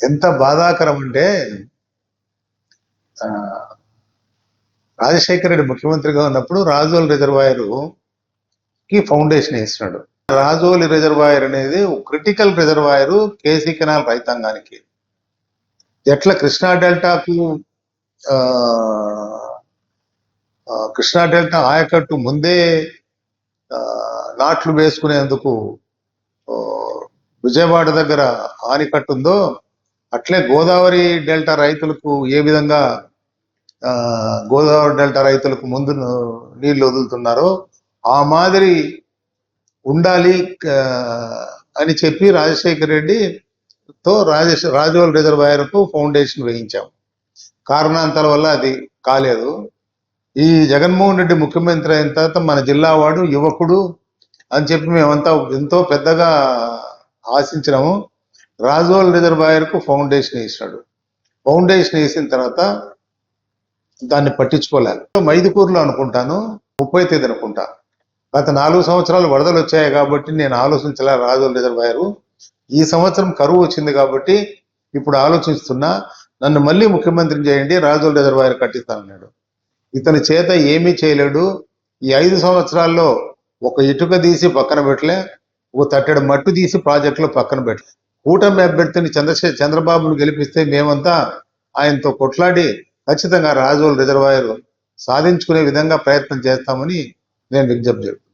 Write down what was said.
ఎంత బాధాకరం అంటే రాజశేఖర రెడ్డి ముఖ్యమంత్రిగా ఉన్నప్పుడు రాజోల్ రిజర్వాయర్కి ఫౌండేషన్ వేసినాడు. రాజోలి రిజర్వాయర్ అనేది క్రిటికల్ రిజర్వాయర్ కేసీ కెనాల్ రైతాంగానికి. ఎట్లా కృష్ణా డెల్టాకు కృష్ణా డెల్టా ఆయకట్టు ముందే నాట్లు వేసుకునేందుకు విజయవాడ దగ్గర ఆనికట్టు ఉందో అట్లే గోదావరి డెల్టా రైతులకు ఏ విధంగా ఆ, గోదావరి డెల్టా రైతులకు ముందు నీళ్ళు వదులుతున్నారో ఆ మాదిరి ఉండాలి అని చెప్పి రాజశేఖర రెడ్డితో రాజేష్ రాజోల్ రిజర్వాయర్కు ఫౌండేషన్ వేయించాం. కారణాంతాల వల్ల అది కాలేదు. ఈ జగన్మోహన్ రెడ్డి ముఖ్యమంత్రి అయిన తర్వాత మన జిల్లా వాడు యువకుడు అని చెప్పి మేమంతా ఎంతో పెద్దగా ఆశించినాము. రాజోల్ రిజర్వాయర్కు ఫౌండేషన్ వేసినాడు ఫౌండేషన్ వేసిన తర్వాత దాన్ని పట్టించుకోలేదు. మైదుకూరులో అనుకుంటాను ముప్పై తేదీ అనుకుంటా. గత నాలుగు సంవత్సరాలు వరదలు వచ్చాయి కాబట్టి నేను ఆలోచించలే రాజోల్ రిజర్వాయర్ ఈ సంవత్సరం కరువు వచ్చింది కాబట్టి ఇప్పుడు ఆలోచిస్తున్నా నన్ను మళ్ళీ ముఖ్యమంత్రిని చేయండి రాజోల్ రిజర్వాయర్ కట్టిస్తానన్నాడు ఇతని చేత ఏమీ చేయలేడు. ఈ ఐదు సంవత్సరాల్లో ఒక ఇటుక తీసి పక్కన పెట్టలే ఒక తట్టెడు మట్టు తీసి ప్రాజెక్టులో పక్కన పెట్టలే. కూటమి అభ్యర్థిని చంద్రశే చంద్రబాబును గెలిపిస్తే మేమంతా ఆయనతో కొట్లాడి ఖచ్చితంగా రాజోల్ రిజర్వాయర్ సాధించుకునే విధంగా ప్రయత్నం చేస్తామని నేను విజ్ఞప్తి చేస్తున్నాను.